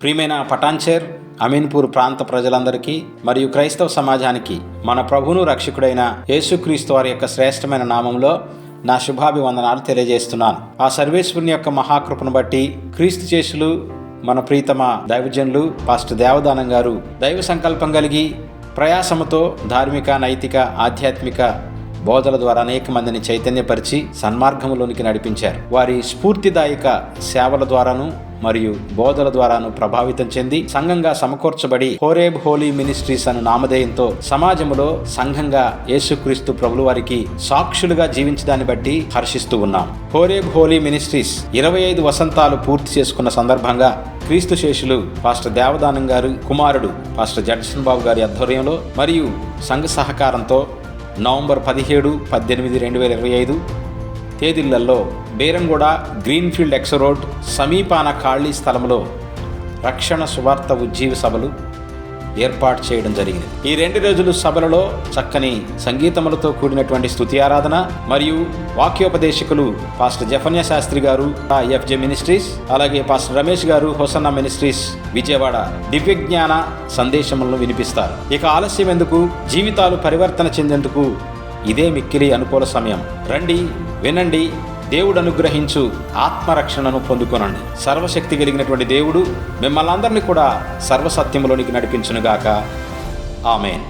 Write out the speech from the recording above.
ప్రియమైన పటాన్చేర్ అమీన్పూర్ ప్రాంత ప్రజలందరికీ మరియు క్రైస్తవ సమాజానికి మన ప్రభువును రక్షకుడైన యేసుక్రీస్తు వారి యొక్క శ్రేష్టమైన నామంలో నా శుభాభివందనాలు తెలియజేస్తున్నాను. ఆ సర్వేశ్వరుని యొక్క మహాకృపను బట్టి క్రీస్తు చేసులు మన ప్రీతమ దైవజనులు పాస్టర్ దేవదానం గారు దైవ సంకల్పం కలిగి ప్రయాసముతో ధార్మిక నైతిక ఆధ్యాత్మిక బోధల ద్వారా అనేక మందిని చైతన్యపరిచి సన్మార్గంలోనికి నడిపించారు. వారి స్ఫూర్తిదాయక సేవల ద్వారాను మరియు బోధల ద్వారాను ప్రభావితం చెంది సంఘంగా సమకూర్చబడి హోరేబ్ హోలీ మినిస్ట్రీస్ అను నామధేయంతో సమాజంలో సంఘంగా యేసుక్రీస్తు ప్రభులు వారికి సాక్షులుగా జీవించడాన్ని బట్టి హర్షిస్తూ ఉన్నాం. హోరేబ్ హోలీ మినిస్ట్రీస్ ఇరవై ఐదు వసంతాలు పూర్తి చేసుకున్న సందర్భంగా క్రీస్తు శేషులు పాస్టర్ దేవదానం గారు కుమారుడు పాస్టర్ జడ్సన్ బాబు గారి ఆధ్వర్యంలో మరియు సంఘ సహకారంతో నవంబర్ పదిహేడు పద్దెనిమిది రెండు వేల ఇరవై ఐదు తేదీలలో బేరంగూడ గ్రీన్ఫీల్డ్ ఎక్స్ రోడ్ సమీపాన ఖాళీ స్థలంలో రక్షణ సువార్త ఉజ్జీవ సభలు ఏర్పాటు చేయడం జరిగింది. ఈ రెండు రోజులు సభలలో చక్కని సంగీతములతో కూడినటువంటి స్తుతి ఆరాధన మరియు వాక్యోపదేశకులు పాస్టర్ జఫన్య శాస్త్రి గారు ఎఫ్జే మినిస్ట్రీస్ అలాగే పాస్టర్ రమేష్ గారు హోసన్న మినిస్ట్రీస్ విజయవాడ దివ్య జ్ఞాన సందేశములను వినిపిస్తారు. ఇక ఆలస్యం ఎందుకు జీవితాలు పరివర్తన చెందేందుకు ఇదే మిక్కిలి అనుకూల సమయం. రండి వినండి దేవుడు అనుగ్రహించు ఆత్మరక్షణను పొందుకొనండి. సర్వశక్తి కలిగినటువంటి దేవుడు మిమ్మల్ని అందరినీ కూడా సర్వసత్యంలోనికి నడిపించునుగాక. ఆమెన్.